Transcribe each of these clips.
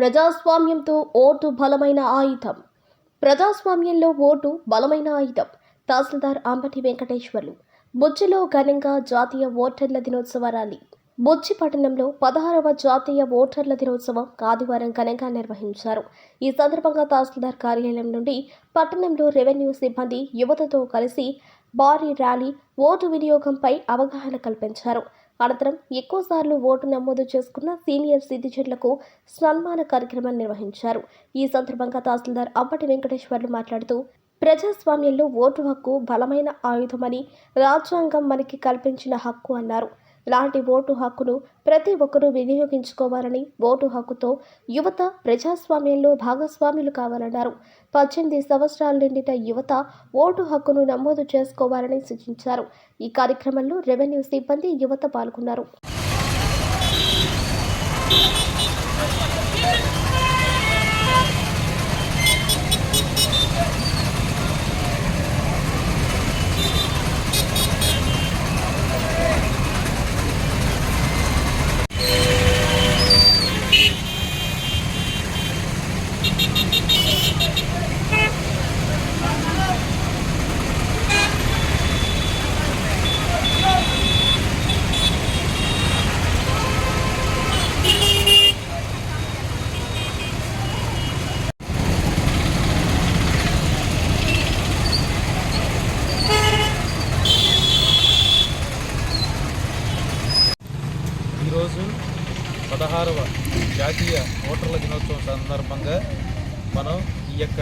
ప్రజాస్వామ్యంతో vote బలమైన ఆయుధం. ప్రజాస్వామ్యంలో ఓటు బలమైన ఆయుధం. తహసీల్దార్ అంబటి వెంకటేశ్వర్లు. బుజ్జిలో ఘనంగా జాతీయ ఓటర్ల దినోత్సవ ర్యాలీ. బుజ్జి పట్టణంలో పదహారవ జాతీయ ఓటర్ల దినోత్సవం ఆదివారం ఘనంగా నిర్వహించారు. ఈ సందర్భంగా తహసీల్దార్ కార్యాలయం నుండి పట్టణంలో రెవెన్యూ సిబ్బంది యువతతో కలిసి భారీ ర్యాలీ ఓటు వినియోగంపై అవగాహన కల్పించారు. అనంతరం ఎక్కువసార్లు ఓటు నమోదు చేసుకున్న సీనియర్ సిటిజన్లకు సన్మాన కార్యక్రమం నిర్వహించారు. ఈ సందర్భంగా తహసీల్దార్ అంబటి వెంకటేశ్వర్లు మాట్లాడుతూ ప్రజాస్వామ్యంలో ఓటు హక్కు బలమైన ఆయుధమని రాజ్యాంగం మనకి కల్పించిన హక్కు అన్నారు. ఇలాంటి ఓటు హక్కును ప్రతి ఒక్కరూ వినియోగించుకోవాలని ఓటు హక్కుతో యువత ప్రజాస్వామ్యంలో భాగస్వాములు కావాలన్నారు. పద్దెనిమిది సంవత్సరాల నిండిన యువత ఓటు హక్కును నమోదు చేసుకోవాలని సూచించారు. ఈ కార్యక్రమంలో రెవెన్యూ సిబ్బంది యువత పాల్గొన్నారు. ఈరోజు పదహారవ జాతీయ ఓటర్ల దినోత్సవం సందర్భంగా మనం ఈ యొక్క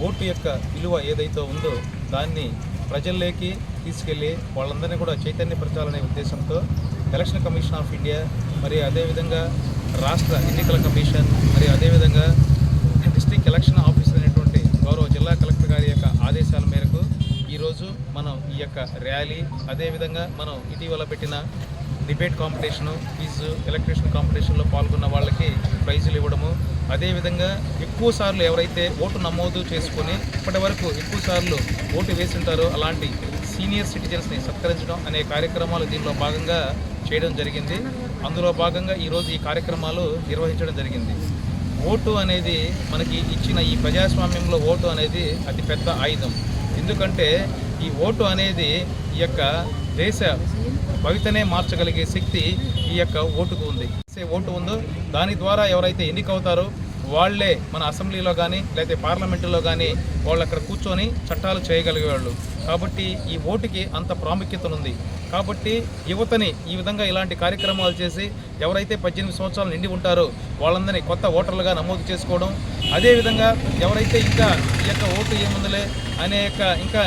ఓటు యొక్క విలువ ఏదైతే ఉందో దాన్ని ప్రజల్లోకి తీసుకెళ్ళి వాళ్ళందరినీ కూడా చైతన్యపరచాలనే ఉద్దేశంతో ఎలక్షన్ కమిషన్ ఆఫ్ ఇండియా మరి అదేవిధంగా రాష్ట్ర ఎన్నికల కమిషన్ మరి అదేవిధంగా డిస్టిక్ ఎలక్షన్ ఆఫీసర్ అనేటువంటి గౌరవ జిల్లా కలెక్టర్ గారి యొక్క ఆదేశాల మేరకు ఈరోజు మనం ఈ యొక్క ర్యాలీ అదేవిధంగా మనం ఇటీవల పెట్టిన డిబేట్ కాంపిటీషను క్విజ్ ఎలక్ట్రిషన్ కాంపిటీషన్లో పాల్గొన్న వాళ్ళకి ప్రైజులు ఇవ్వడము. అదేవిధంగా ఎక్కువ సార్లు ఎవరైతే ఓటు నమోదు చేసుకొని ఇప్పటి వరకు ఎక్కువ సార్లు ఓటు వేసింటారో అలాంటి సీనియర్ సిటిజన్స్ని సత్కరించడం అనే కార్యక్రమాలు దీనిలో భాగంగా చేయడం జరిగింది. అందులో భాగంగా ఈరోజు ఈ కార్యక్రమాలు నిర్వహించడం జరిగింది. ఓటు అనేది మనకి ఇచ్చిన ఈ ప్రజాస్వామ్యంలో ఓటు అనేది అతిపెద్ద ఆయుధం. ఎందుకంటే ఈ ఓటు అనేది ఈ యొక్క దేశ భవితనే మార్చగలిగే శక్తి ఈ యొక్క ఓటుకు ఉంది. ఓటు ఉందో దాని ద్వారా ఎవరైతే ఎన్నికవుతారో వాళ్ళే మన అసెంబ్లీలో కానీ లేకపోతే పార్లమెంటులో కానీ వాళ్ళు అక్కడ కూర్చొని చట్టాలు చేయగలిగేవాళ్ళు. కాబట్టి ఈ ఓటుకి అంత ప్రాముఖ్యత ఉంది కాబట్టి యువతని ఈ విధంగా ఇలాంటి కార్యక్రమాలు చేసి ఎవరైతే పద్దెనిమిది సంవత్సరాలు నిండి ఉంటారో వాళ్ళందరినీ కొత్త ఓటర్లుగా నమోదు చేసుకోవడం అదేవిధంగా ఎవరైతే ఇంకా ఈ యొక్క ఓటు ఏముందిలే అనే యొక్క ఇంకా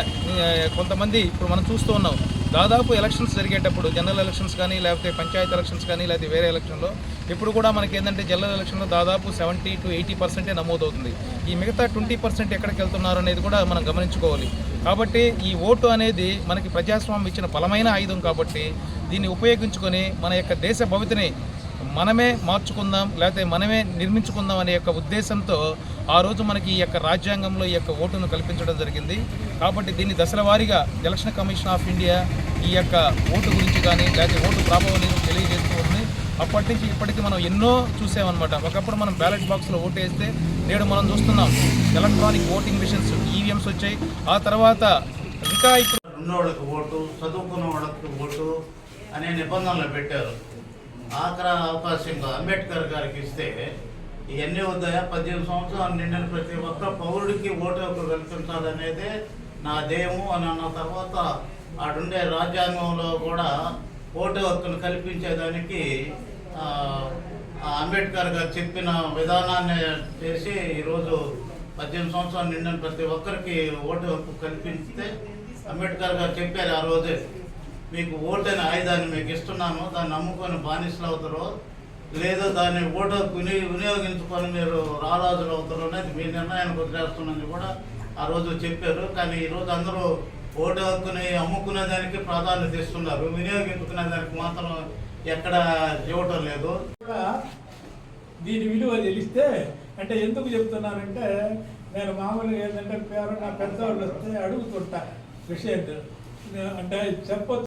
కొంతమంది ఇప్పుడు మనం చూస్తూ ఉన్నాం. దాదాపు ఎలక్షన్స్ జరిగేటప్పుడు జనరల్ ఎలక్షన్స్ కానీ లేకపోతే పంచాయతీ ఎలక్షన్స్ కానీ లేకపోతే వేరే ఎలక్షన్లో ఇప్పుడు కూడా మనకి ఏంటంటే జనరల్ ఎలక్షన్లో దాదాపు సెవెంటీ టు ఎయిటీ పర్సెంటే నమోదవుతుంది. ఈ మిగతా ట్వంటీ పర్సెంట్ ఎక్కడికి వెళ్తున్నారు అనేది కూడా మనం గమనించుకోవాలి. కాబట్టి ఈ ఓటు అనేది మనకి ప్రజాస్వామ్యం ఇచ్చిన బలమైన ఆయుధం కాబట్టి దీన్ని ఉపయోగించుకొని మన యొక్క దేశ భవితని మనమే మార్చుకుందాం లేకపోతే మనమే నిర్మించుకుందాం అనే యొక్క ఉద్దేశంతో ఆ రోజు మనకి ఈ యొక్క రాజ్యాంగంలో ఈ యొక్క ఓటును కల్పించడం జరిగింది. కాబట్టి దీన్ని దశల వారీగా ఎలక్షన్ కమిషన్ ఆఫ్ ఇండియా ఈ యొక్క ఓటు గురించి కానీ లేకపోతే ఓటు ప్రభావం తెలియజేస్తూ ఉంది. అప్పటి నుంచి ఇప్పటికి మనం ఎన్నో చూసామన్నమాట. ఒకప్పుడు మనం బ్యాలెట్ బాక్స్లో ఓటు వేస్తే నేడు మనం చూస్తున్నాం ఎలక్ట్రానిక్ ఓటింగ్ మిషన్స్ ఈవీఎంస్ వచ్చాయి. ఆ తర్వాత ఇంకా ఇప్పుడు ఉన్నవాళ్ళకి ఓటు చదువుకున్న వాళ్ళకి ఓటు అనే నిబంధనలు పెట్టారు. ఆఖరా అవకాశంగా అంబేద్కర్ గారికి ఇస్తే ఇవన్నీ వద్దాయా? పద్దెనిమిది సంవత్సరాలు నిండిన ప్రతి ఒక్క పౌరుడికి ఓటు హక్కు కల్పించాలనేదే నా ధ్యేయము అని అన్న తర్వాత ఆడుండే రాజ్యాంగంలో కూడా ఓటు హక్కును కల్పించేదానికి అంబేద్కర్ గారు చెప్పిన విధానాన్ని చేసి ఈరోజు పద్దెనిమిది సంవత్సరాలు నిండిన ప్రతి ఒక్కరికి ఓటు హక్కు కల్పిస్తే అంబేద్కర్ గారు చెప్పారు ఆ రోజే. మీకు ఓటు అనే ఆయుధాన్ని మీకు ఇస్తున్నాను దాన్ని నమ్ముకొని బానిసలు అవుతారో లేదా దాన్ని ఓటు విని వినియోగించుకొని మీరు రారాజులు అవుతారు అనేది మీ నిర్ణయానికి వదిలేస్తున్నది కూడా ఆ రోజు చెప్పారు. కానీ ఈరోజు అందరూ ఓటు హక్కుని అమ్ముకునే దానికి ప్రాధాన్యత ఇస్తున్నారు. వినియోగించుకునే దానికి మాత్రం ఎక్కడ ఇవ్వటం లేదు. దీని విలువ తెలిస్తే అంటే ఎందుకు చెప్తున్నానంటే నేను మామూలుగా ఏంటంటే పేరు నా పెద్దవాళ్ళు వస్తే అడుగుతుంటా విషయం అంటే చెప్పొచ్చు.